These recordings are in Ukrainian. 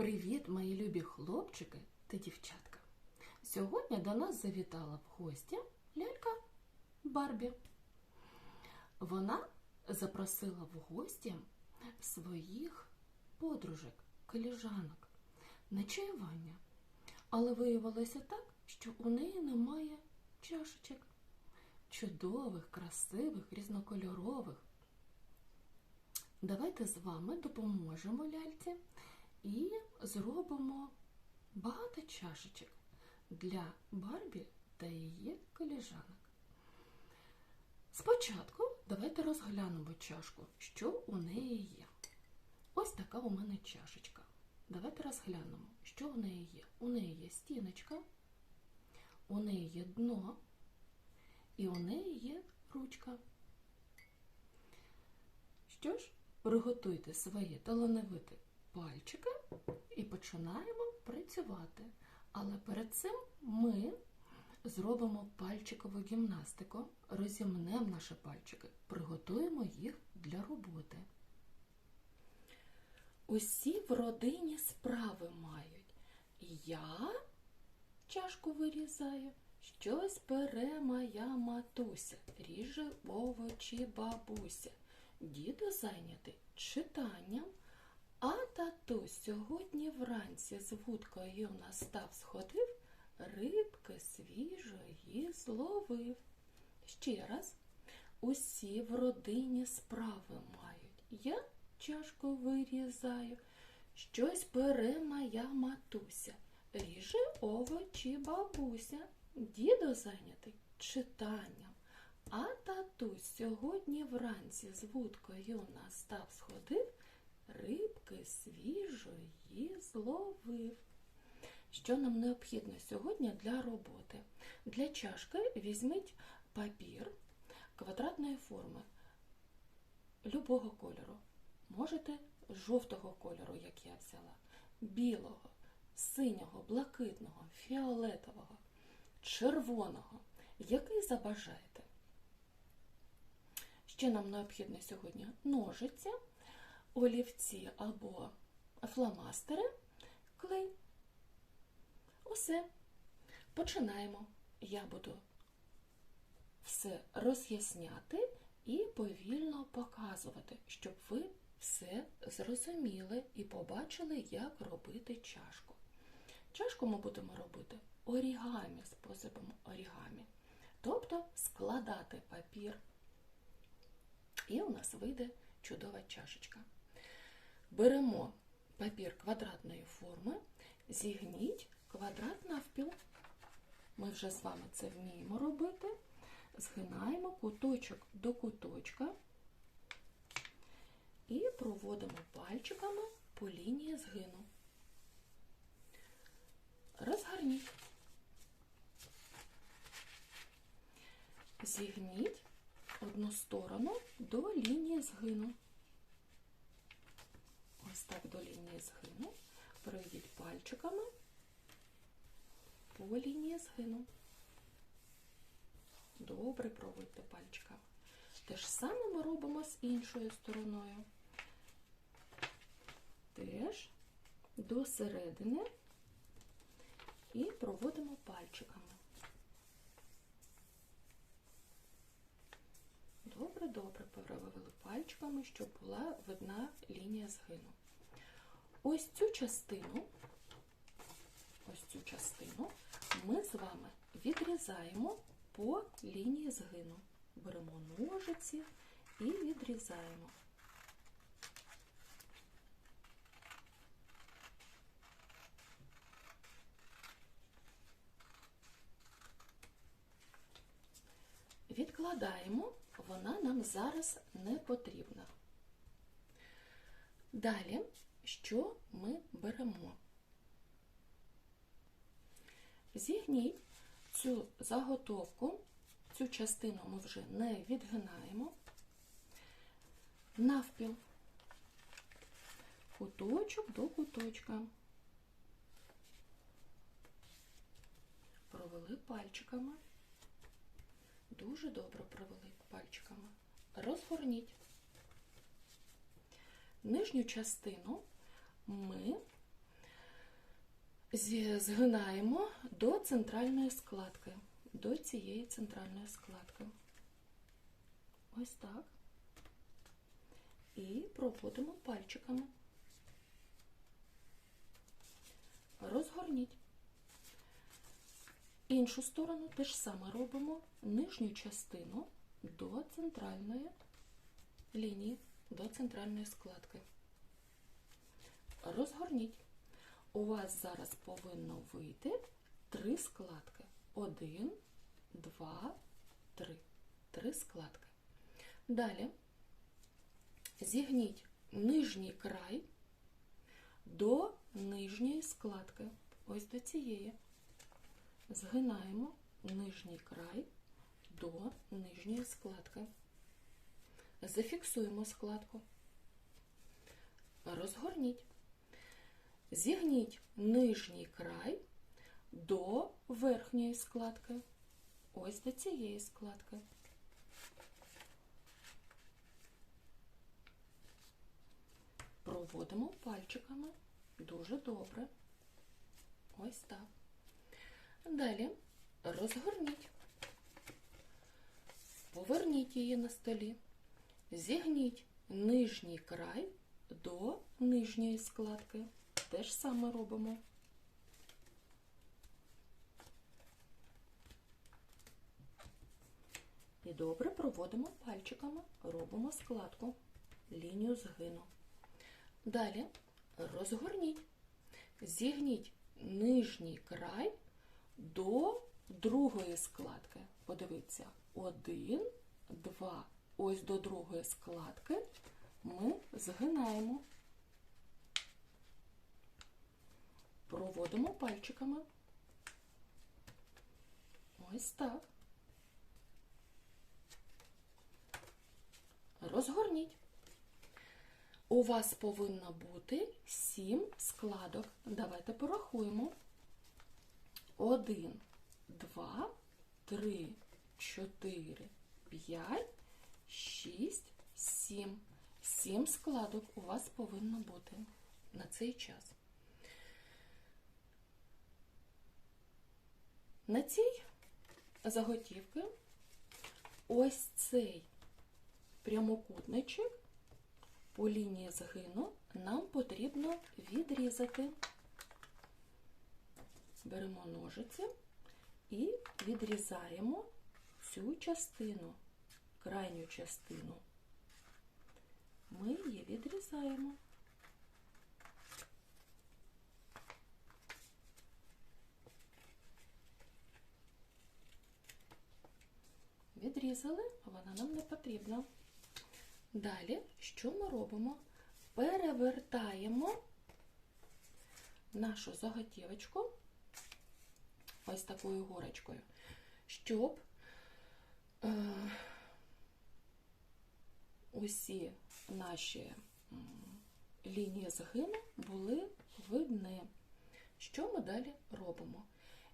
Привіт, мої любі хлопчики та дівчатка! Сьогодні до нас завітала в гості лялька Барбі. Вона запросила в гості своїх подружок, коліжанок на чаювання. Але виявилося так, що у неї немає чашечок. Чудових, красивих, різнокольорових. Давайте з вами допоможемо ляльці і зробимо багато чашечок для Барбі та її коліжанок. Спочатку давайте розглянемо чашку, що у неї є. Ось така у мене чашечка. Давайте розглянемо, що у неї є. У неї є стіночка, у неї є дно і у неї є ручка. Що ж, приготуйте свої талановиті пальчики і починаємо працювати. Але перед цим ми зробимо пальчикову гімнастику, розімнемо наші пальчики, приготуємо їх для роботи. Усі в родині справи мають. Я чашку вирізаю, щось бере моя матуся, ріже овочі бабуся. Діду зайнятий читанням, а татусь сьогодні вранці з вудкою настав сходив, рибки свіжої зловив. Ще раз, усі в родині справи мають. Я чашку вирізаю, щось бере моя матуся, ріже овочі бабуся, дідо зайнятий читанням. А татусь сьогодні вранці з вудкою настав сходив, рибки свіжої зловив. Що нам необхідно сьогодні для роботи? Для чашки візьміть папір квадратної форми любого кольору. Можете жовтого кольору, як я взяла, білого, синього, блакитного, фіолетового, червоного, який забажаєте. Ще нам необхідно сьогодні ножиця, олівці або фломастери, клей. Усе. Починаємо. Я буду все роз'ясняти і повільно показувати, щоб ви все зрозуміли і побачили, як робити чашку. Чашку ми будемо робити орігамі, способом орігамі. Тобто складати папір. І у нас вийде чудова чашечка. Беремо папір квадратної форми, зігніть квадрат навпіл. Ми вже з вами це вміємо робити. Згинаємо куточок до куточка і проводимо пальчиками по лінії згину. Розгарніть. Зігніть одну сторону до лінії згину. Ось так до лінії згину. Пройдіть пальчиками по лінії згину. Добре проводьте пальчиками. Те ж саме ми робимо з іншою стороною. Теж до середини і проводимо пальчиками. Добре-добре провели пальчиками, щоб була видна лінія згину. Ось цю частину, ось цю частину ми з вами відрізаємо по лінії згину. Беремо ножиці і відрізаємо. Відкладаємо, вона нам зараз не потрібна. Далі, що ми беремо? Зігніть цю заготовку, цю частину ми вже не відгинаємо, навпіл, куточок до куточка. Провели пальчиками. Дуже добре провели пальчиками. Розгорніть. Нижню частину ми згинаємо до центральної складки, до цієї центральної складки. Ось так. І проводимо пальчиками. Розгорніть. Іншу сторону те ж саме робимо нижню частину до центральної лінії, до центральної складки. Розгорніть. У вас зараз повинно вийти три складки. Один, два, три. Три складки. Далі зігніть нижній край до нижньої складки. Ось до цієї. Згинаємо нижній край до нижньої складки. Зафіксуємо складку. Розгорніть. Зігніть нижній край до верхньої складки. Ось до цієї складки. Проводимо пальчиками дуже добре. Ось так. Далі розгорніть. Поверніть її на столі. Зігніть нижній край до нижньої складки. Те ж саме робимо. І добре проводимо пальчиками, робимо складку, лінію згину. Далі розгорніть, зігніть нижній край до другої складки. Подивіться, один, два. Ось до другої складки ми згинаємо. Проводимо пальчиками. Ось так. Розгорніть. У вас повинно бути сім складок. Давайте порахуємо. Один, два, три, чотири, п'ять, шість, сім. Сім складок у вас повинно бути на цей час. На цій заготівки ось цей прямокутничок по лінії згину нам потрібно відрізати. Беремо ножиці і відрізаємо цю частину, крайню частину. Ми її відрізаємо. Відрізали, а вона нам не потрібна. Далі, що ми робимо? Перевертаємо нашу заготівочку ось такою горочкою, щоб е, усі наші лінії згину були видні. Що ми далі робимо?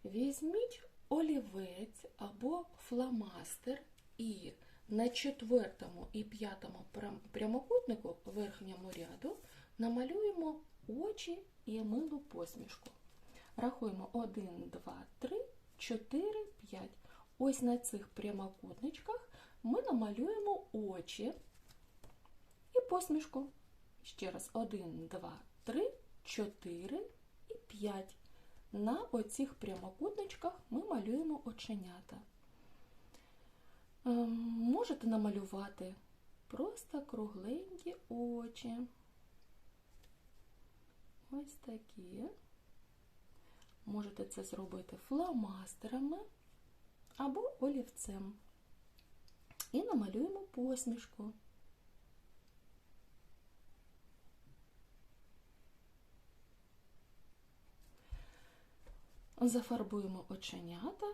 Візьміть олівець або фломастер і на четвертому і п'ятому прямокутнику верхньому ряду намалюємо очі і милу посмішку. Рахуємо 1, 2, 3, 4, 5. Ось на цих прямокутничках ми намалюємо очі і посмішку. Ще раз 1, 2, 3, 4 і 5. На оцих прямокутничках ми малюємо оченята. Ем, Можете намалювати просто кругленькі очі. Ось такі. Можете це зробити фломастерами або олівцем. І намалюємо посмішку. Зафарбуємо оченята.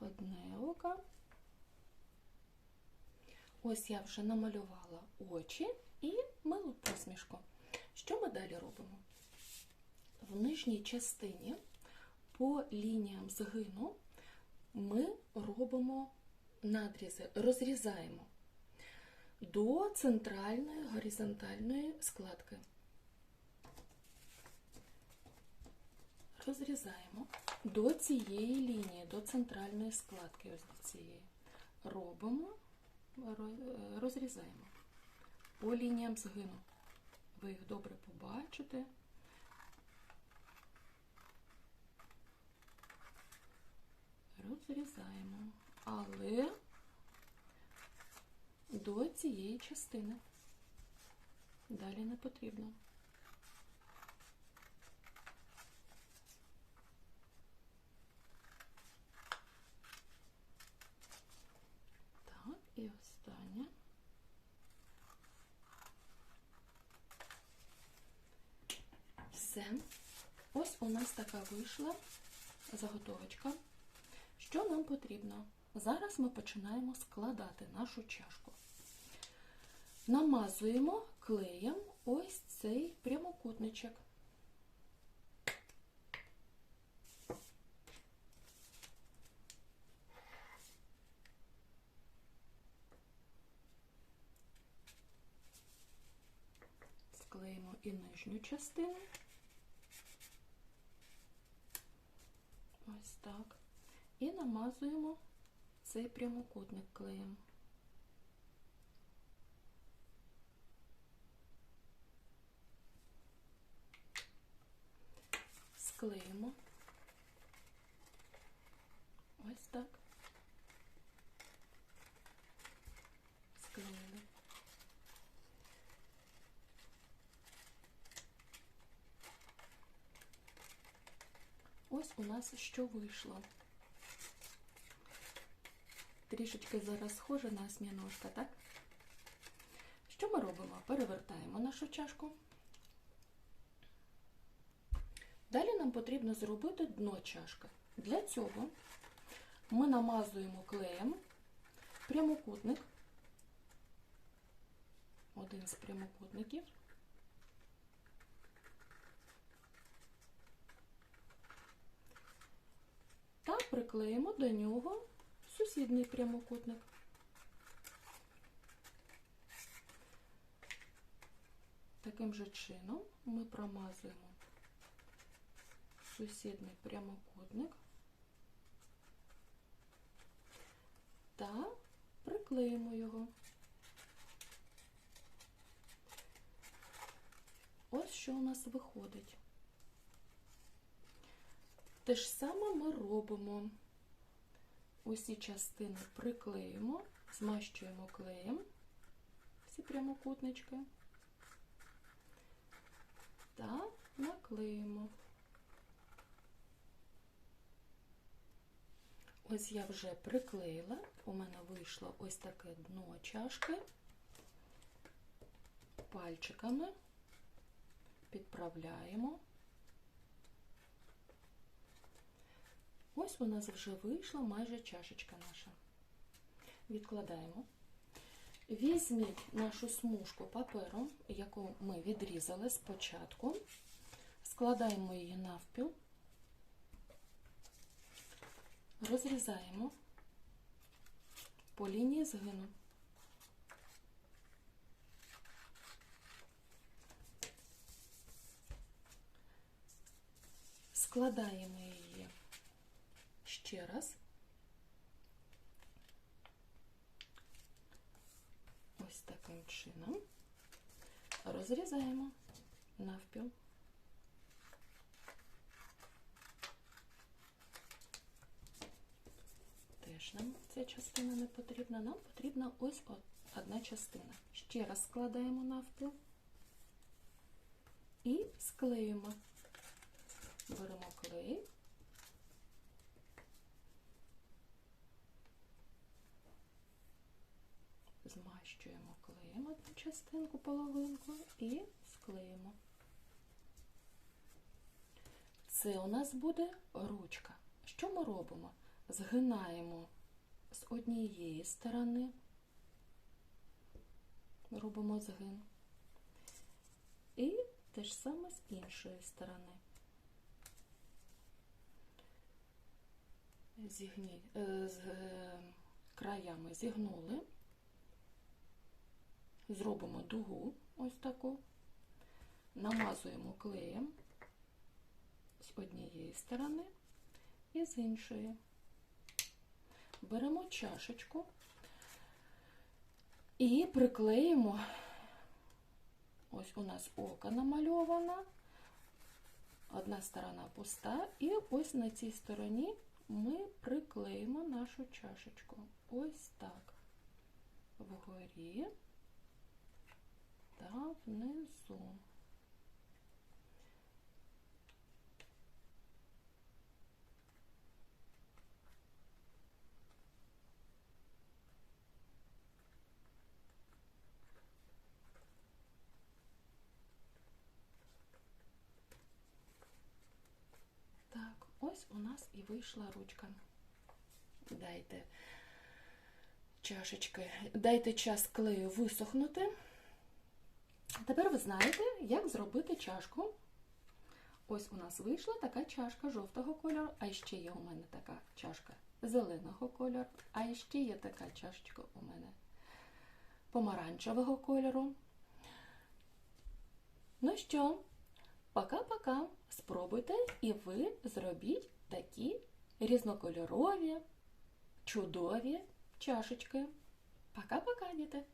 Одне око. Ось я вже намалювала очі і милу посмішку. Що ми далі робимо? В нижній частині по лініям згину ми робимо надрізи, розрізаємо до центральної горизонтальної складки. Розрізаємо до цієї лінії, до центральної складки, ось до цієї. Робимо, розрізаємо по лініям згину. Ви їх добре побачите. Розрізаємо, але до цієї частини. Далі не потрібно. Так, і останнє. Все. Ось у нас така вийшла заготовочка. Що нам потрібно? Зараз ми починаємо складати нашу чашку. Намазуємо клеєм ось цей прямокутничок. Склеїмо і нижню частину. Ось так. І намазуємо цей прямокутник клеєм. Склеїмо. Ось так. Склеїли. Ось у нас що вийшло. Трішечки зараз схоже на осьміножка, так? Що ми робимо? Перевертаємо нашу чашку. Далі нам потрібно зробити дно чашки. Для цього ми намазуємо клеєм прямокутник, один з прямокутників. Та приклеїмо до нього сусідній прямокутник. Таким же чином ми промазуємо сусідній прямокутник та приклеїмо його. Ось що у нас виходить. Те ж саме ми робимо. Усі частини приклеїмо, змащуємо клеєм всі прямокутнички та наклеїмо. Ось я вже приклеїла, у мене вийшло ось таке дно чашки. Пальчиками підправляємо. Ось у нас вже вийшла майже чашечка наша. Відкладаємо. Візьміть нашу смужку паперу, яку ми відрізали спочатку, складаємо її навпіл, розрізаємо по лінії згину. Складаємо її ще раз. Ось таким чином розрізаємо навпіл. Теж нам ця частина не потрібна. Нам потрібна ось одна частина. Ще раз складаємо навпіл і склеїмо. Беремо клей. змащуємо клеєм одну частинку половинку і склеїмо. Це у нас буде ручка. Що ми робимо? Згинаємо з однієї сторони, робимо згин. І те ж саме з іншої сторони. Зігні, е, з е, краями зігнули. Зробимо дугу ось таку, намазуємо клеєм з однієї сторони і з іншої. Беремо чашечку і приклеїмо. Ось у нас око намальовано, одна сторона пуста, і ось на цій стороні ми приклеїмо нашу чашечку. Ось так. Вгорі та внизу. Так, ось у нас і вийшла ручка. Дайте чашечки, дайте час клею висохнути. Тепер ви знаєте, як зробити чашку. Ось у нас вийшла така чашка жовтого кольору, а ще є у мене така чашка зеленого кольору, а ще є така чашечка у мене помаранчевого кольору. Ну що, пока-пока. Спробуйте і ви зробіть такі різнокольорові, чудові чашечки. Пока-пока, діти!